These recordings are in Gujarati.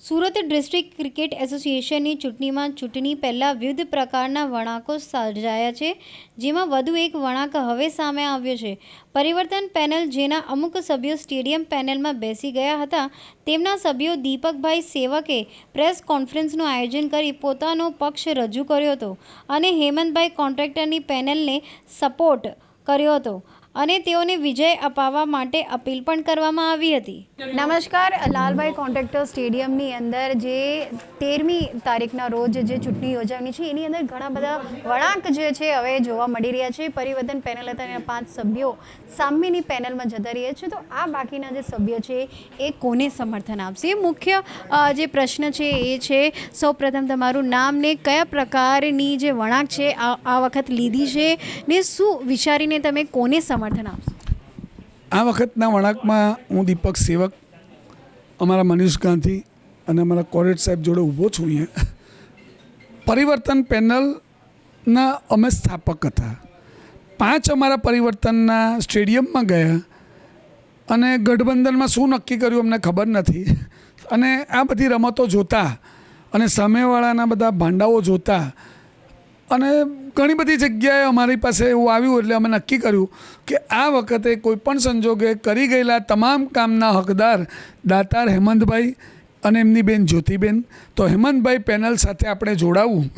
સુરત ડિસ્ટ્રિક્ટ ક્રિકેટ એસોસિએશનની ચૂંટણીમાં ચૂંટણી પહેલાં વિવિધ પ્રકારના વળાંકો સર્જાયા છે, જેમાં વધુ એક વળાંક હવે સામે આવ્યો છે. પરિવર્તન પેનલ, જેના અમુક સભ્યો સ્ટેડિયમ પેનલમાં બેસી ગયા હતા, તેમના સભ્યો દીપકભાઈ સેવકે પ્રેસ કોન્ફરન્સનું આયોજન કરી પોતાનો પક્ષ રજૂ કર્યો હતો અને હેમંતભાઈ કોન્ટ્રાક્ટરની પેનલને સપોર્ટ કર્યો હતો. અને તેઓને વિજય અપાવવા માટે અપીલ પણ કરવામાં આવી હતી. નમસ્કાર, લાલભાઈ કોન્ટ્રાક્ટર સ્ટેડિયમની અંદર જે તેરમી તારીખના રોજ જે ચૂંટણી યોજાવાની છે, એની અંદર ઘણા બધા વળાંક જે છે હવે જોવા મળી રહ્યા છે. પરિવર્તન પેનલ હતા એના પાંચ સભ્યો સામેની પેનલમાં જતા રહ્યા છે. તો આ બાકીના જે સભ્યો છે, એ કોને સમર્થન આપશે? મુખ્ય જે પ્રશ્ન છે એ છે, સૌપ્રથમ તમારું નામ ને કયા પ્રકારની જે વળાંક છે આ વખત લીધી છે ને શું વિચારીને તમે કોને સમર્થન આપશો? આ વખતના વળાંકમાં હું દીપક સેવક, અમારા મનીષ ગાંધી અને અમારા કોરેટ સાહેબ જોડે ઊભો છું અહીંયા. પરિવર્તન પેનલના અમે સ્થાપક હતા. પાંચ અમારા પરિવર્તનના સ્ટેડિયમમાં ગયા અને ગઠબંધનમાં શું નક્કી કર્યું અમને ખબર નથી. અને આ બધી રમતો જોતા અને સામેવાળાના બધા ભાંડાઓ જોતા અને ઘણી બધી જગ્યાએ અમારી પાસે એવું આવ્યું એટલે અમે નક્કી કર્યું કે આ વખતે કોઈપણ સંજોગે કરી ગયેલા તમામ કામના હકદાર દાતાર હેમંતભાઈ અને એમની બેન જ્યોતિબેન. તો હેમંતભાઈ પેનલ સાથે આપણે જોડાવું.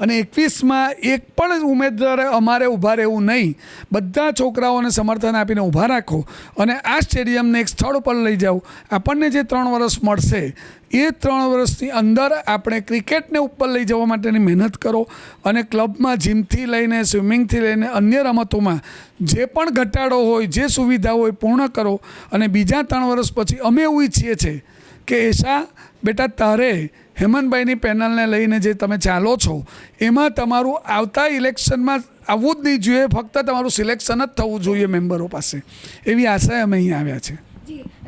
અને એકવીસમાં એક પણ ઉમેદવારે અમારે ઊભા રહેવું નહીં. બધા છોકરાઓને સમર્થન આપીને ઊભા રાખો. અને આ સ્ટેડિયમને એક સ્થળ પર લઈ જાઓ. આપણને જે ત્રણ વર્ષ મળશે, એ ત્રણ વર્ષની અંદર આપણે ક્રિકેટને ઉપર લઈ જવા માટેની મહેનત કરો. અને ક્લબમાં જીમથી લઈને, સ્વિમિંગથી લઈને અન્ય રમતોમાં જે પણ ઘટાડો હોય, જે સુવિધા હોય, પૂર્ણ કરો. અને બીજા ત્રણ વર્ષ પછી અમે એવું ઈચ્છીએ છીએ કે એશા બેટા તારે હેમંતભાઈની પેનલને લઈને જે તમે ચાલો છો, એમાં તમારું આવતા ઇલેક્શનમાં આવવું જ નહીં જોઈએ, ફક્ત તમારું સિલેક્શન જ થવું જોઈએ મેમ્બરો પાસે. એવી આશાએ અમે અહીં આવ્યા છે.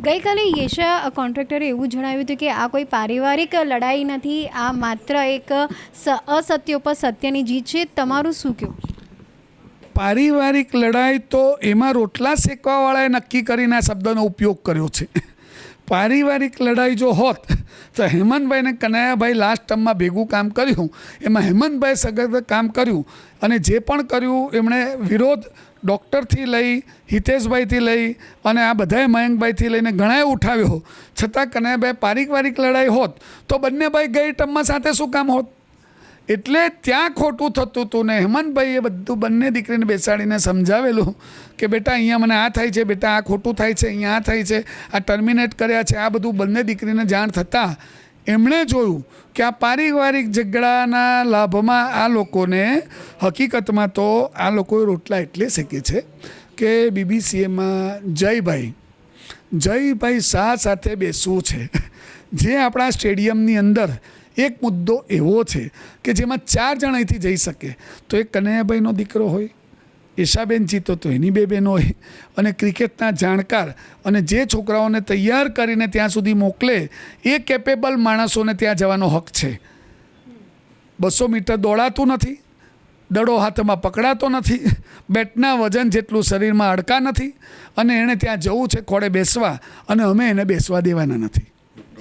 ગઈકાલે યેશા કોન્ટ્રાક્ટરે એવું જણાવ્યું હતું કે આ કોઈ પારિવારિક લડાઈ નથી, આ માત્ર એક અસત્ય ઉપર સત્યની જીત છે. તમારું શું કહેવું? પારિવારિક લડાઈ તો એમાં રોટલા શેકવાવાળાએ નક્કી કરીને આ શબ્દનો ઉપયોગ કર્યો છે. પારિવારિક લડાઈ જો હોત, તો હેમંતભાઈને કનૈયાભાઈ લાસ્ટ ટર્મમાં ભેગું કામ કર્યું. એમાં હેમંતભાઈ સગત કામ કર્યું અને જે પણ કર્યું, એમણે વિરોધ ડૉક્ટરથી લઈ, હિતેશભાઈથી લઈ અને આ બધાએ મયંકભાઈથી લઈને ઘણાએ ઉઠાવ્યો. છતાં કનૈયાભાઈ પારિવારિક લડાઈ હોત, તો બંને ભાઈ ગઈ ટર્મમાં સાથે શું કામ હોત? એટલે ત્યાં ખોટું થતું હતું ને હેમંતભાઈએ બધું બંને દીકરીને બેસાડીને સમજાવેલું કે બેટા અહીંયા મને આ થાય છે, બેટા આ ખોટું થાય છે, અહીંયા આ થાય છે, આ ટર્મિનેટ કર્યા છે, આ બધું બંને દીકરીને જાણ થતાં એમણે જોયું કે આ પારિવારિક ઝઘડાના લાભમાં આ લોકોને હકીકતમાં તો આ લોકોએ રોટલા એટલે શેકે છે કે બીબીસીએમાં જયભાઈ જયભાઈ શાહ સાથે બેસવું છે. જે આપણા સ્ટેડિયમની અંદર એક મુદ્દો એવો છે કે જેમાં ચાર જણ અહીંથી જઈ શકે. તો એક કનૈયાભાઈનો દીકરો હોય, ઈશાબેન જીતો તો એની બે બહેનો હોય, અને ક્રિકેટના જાણકાર અને જે છોકરાઓને તૈયાર કરીને ત્યાં સુધી મોકલે, એ કેપેબલ માણસોને ત્યાં જવાનો હક છે. બસો મીટર દોડાતું નથી, દડો હાથમાં પકડાતો નથી, બેટના વજન જેટલું શરીરમાં અડકા નથી, અને એણે ત્યાં જવું છે, ખોડે બેસવા, અને અમે એને બેસવા દેવાના નથી.